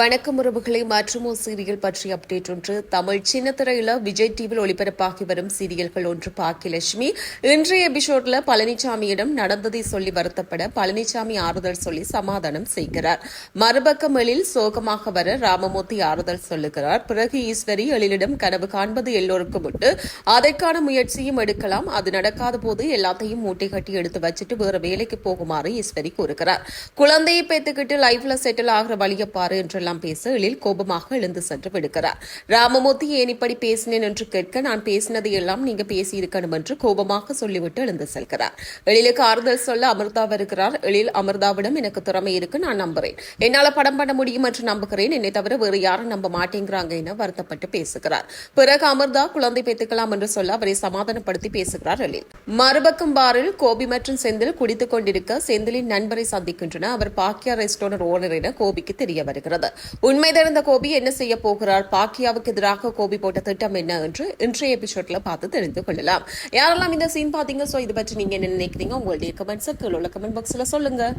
வணக்கம் உறவுகளை மற்றும் சீரியல் பற்றிய அப்டேட் ஒன்று. தமிழ் சின்னத்திரையில விஜய் டிவியில் ஒளிபரப்பாகி வரும் சீரியல்கள் ஒன்று பாக்கியலட்சுமி. இன்றைய எபிசோட்ல பழனிசாமியிடம் நடந்ததை சொல்லி வருத்தப்பட பழனிசாமி ஆறுதல் சொல்லி சமாதானம் செய்கிறார். மறுபக்கம் எழில் சோகமாக வர ராமமூர்த்தி ஆறுதல் சொல்லுகிறார். பிறகு ஈஸ்வரி எழிலிடம் கனவு காண்பது எல்லோருக்கும் உண்டு. அதற்கான முயற்சியும் எடுக்கலாம். அது நடக்காத போது எல்லாத்தையும் மூட்டை கட்டி எடுத்து வச்சுட்டு வேற வேலைக்கு போகுமாறு ஈஸ்வரி கூறுகிறார். குழந்தையை பேத்துக்கிட்டு லைஃப்ல செட்டில் ஆகிற வழியப்பாரு பாரு எல்லாம் பேச எழில் கோபமாக எழுந்து சென்று விடுகிறார். ராமமூர்த்தி ஏன் இப்படி பேசினேன் என்று கேட்க நான் பேசினதை எல்லாம் நீங்க பேசியிருக்கணும் என்று கோபமாக சொல்லிவிட்டு எழுந்து செல்கிறார். எழிலுக்கு ஆறுதல் சொல்ல அமிர்தா வருகிறார். எழில் அமிர்தாவிடம் எனக்கு திறமை இருக்கு நான் நம்புறேன். என்னால படம் பண்ண முடியும் என்று நம்புகிறேன். என்னை தவிர வேறு யாரும் நம்ப மாட்டேங்கிறாங்க என வருத்தப்பட்டு பேசுகிறார். பிறகு அமிர்தா குழந்தை பேத்துக்கலாம் என்று சொல்ல அவரை சமாதானப்படுத்தி பேசுகிறார் எழில். மறுபக்கம் பாரில் கோபி மற்றும் செந்தில் குடித்துக் கொண்டிருக்க செந்திலின் நண்பரை சந்திக்கின்றன. அவர் பாக்கியா ரெஸ்டாரண்ட் ஓனர் என கோபிக்கு தெரிய வருகிறது. உண்மை தெரிந்த கோபி என்ன செய்ய போகிறார் பாக்கியாவுக்கு எதிராக கோபி போட்ட திட்டம் என்ன என்று இன்றைய எபிசோட்ல பார்த்து தெரிந்து கொள்ளலாம். யாரெல்லாம் இந்த சீன் பாத்தீங்க சோ இது பற்றி நீங்க என்ன நினைக்கிறீங்க? உங்களுடைய கமெண்ட்ஸ் கீழே உள்ள கமெண்ட் பாக்ஸ்ல சொல்லுங்க.